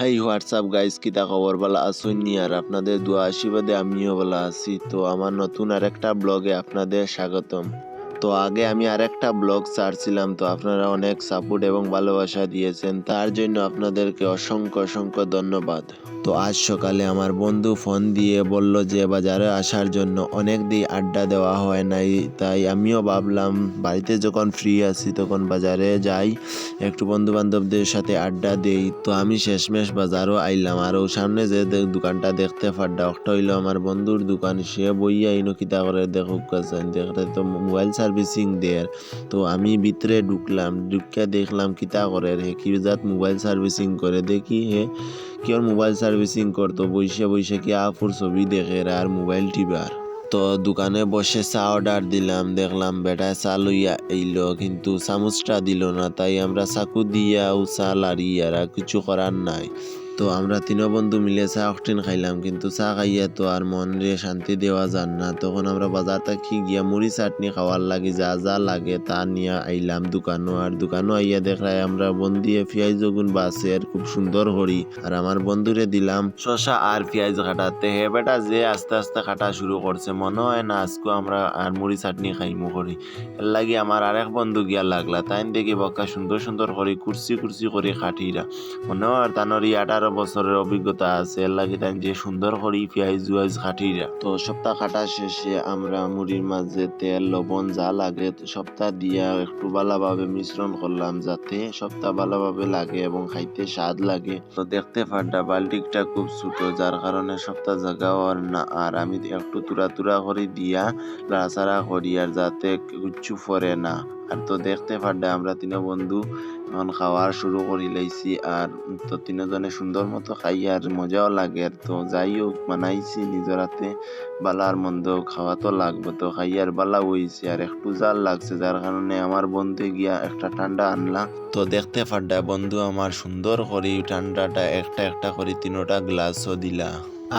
হেই WhatsApp guys কিতা খবর বলা আসুননি আর আপনাদের দোয়া আশীর্বাদে আমিও বলা আছি। তো আমার নতুন আরেকটা ব্লগে আপনাদের স্বাগতম। তো আগে আমি আরেকটা ব্লগ ছাড়ছিলাম, তো আপনারা অনেক সাপোর্ট এবং ভালোবাসা দিয়েছেন। তার জন্য আপনাদেরকে অসংখ্য অসংখ্য ধন্যবাদ। তো আজ সকালে আমার বন্ধু ফোন দিয়ে বলল যে, বাজারে আসার জন্য অনেক দিন আড্ডা দেওয়া হয় নাই। তাই আমিও ভাবলাম, বাড়িতে যখন ফ্রি আছি, তখন বাজারে যাই। একটু বন্ধু বান্ধবদের সাথে আড্ডা দেই। তো আমি শেষমেশ বাজারও আইলাম। আর ও সামনে যে দোকানটা দেখতে পাড্ডা একটা হইল আমার বন্ধুর দোকান। সে বইয়া ইনো কিতা করে দেখুক দেখতে তো মোবাইল সার্ভিসিং দেয় তো আমি ভিতরে ঢুকলাম ঢুকিয়া দেখলাম কিতা করে রে? কি জাত মোবাইল সার্ভিসিং করে। দেখি হে, কি ওর মোবাইল সার্ভিসিং করতো? বইসে বইসে কি আফুর ছবি দেখে আর মোবাইল টিবার তো দোকানে বসে চা অর্ডার দিলাম। দেখলাম বেটায় চা লইয়া এইলো কিন্তু চামচটা দিল না। তাই আমরা চাকু দিয়া ও চা লাড়ি আর আর কিছু করার নাই। তো আমরা তিনো বন্ধু মিলে চা অকটিন খাইলাম, কিন্তু চা খাইয়া তো আর মনে শান্তি দেওয়া যান না। তখন আমরা বাজার থাকি গিয়া মুড়ি চাটনি খাওয়ার লাগে, যা যা লাগে তা নিয়ে আইলাম দোকানও। আর দোকানও আইয়া দেখায় আমরা বন্দিয়ে গুণ বাসে, আর খুব সুন্দর হরি। আর আমার বন্ধুরে দিলাম, শশা আর পেঁয়াজ কাটাতে হে বেটা, যে আস্তে আস্তে কাটা শুরু করছে, মনে হয় না আজকে আমরা আর মুড়ি চাটনি খাইমু করি এর লাগি আমার আরেক বন্ধু গিয়া লাগলা, তাইন দেখি বক্কা সুন্দর সুন্দর করে কুরসি কুরসি করে খাটিরা। মনে হয় তানোর এই আঠারো বছরের অভিজ্ঞতা আছে। লাগি তাই যে সুন্দর করে পেঁয়াজ উয়াজ খাটিরা। তো সপ্তাহ কাটা শেষে আমরা মুড়ির মাঝে তেল, লবণ যা লাগে সপ্তাহ দিয়া একটু ভালোভাবে মিশ্রণ করলাম যাতে সপ্তাহ ভালোভাবে লাগে এবং খাইতে স্বাদ লাগে। তো দেখতে পাড্ডা বাল্টিকটা খুব ছোট, যার কারণে সপ্তাহ জায়গাও আর না। আর আমি একটু তুরা তুরা করে দিয়া লাড়াচাড়া করি আর যাতে কিচ্ছু পরে না। আর তো দেখতে পাড্ডা আমরা তিন বন্ধু খাওয়ার শুরু করি লাইছি আর তো তিনজনে সুন্দর মতো খাই আর মজাও লাগে আর তো যাই হোক বানাইছি নিজের হাতে। বালা আর মন্দ খাওয়া তো লাগবে, তো খাই আর বালা হইছে আর একটু জাল লাগছে, যার কারণে আমার বন্ধু গিয়া একটা ঠান্ডা আনলা। তো দেখতে পাড্ডা বন্ধু আমার সুন্দর করি ঠান্ডাটা একটা একটা করে তিনোটা গ্লাসও দিলা।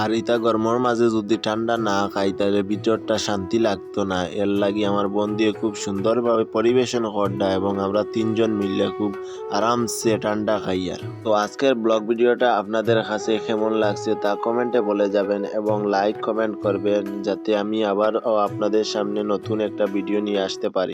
আর ইতা গরমের মাঝে যদি ঠান্ডা না খাই তাহলে ভিতরটা শান্তি লাগতো না। এর লাগি আমার বন্ধু খুব সুন্দরভাবে পরিবেশন করডা এবং আমরা তিনজন মিলে খুব আরামসে ঠান্ডা খাই আর তো আজকের ব্লগ ভিডিওটা আপনাদের কাছে কেমন লাগছে তা কমেন্টে বলে যাবেন এবং লাইক কমেন্ট করবেন, যাতে আমি আবার আপনাদের সামনে নতুন একটা ভিডিও নিয়ে আসতে পারি।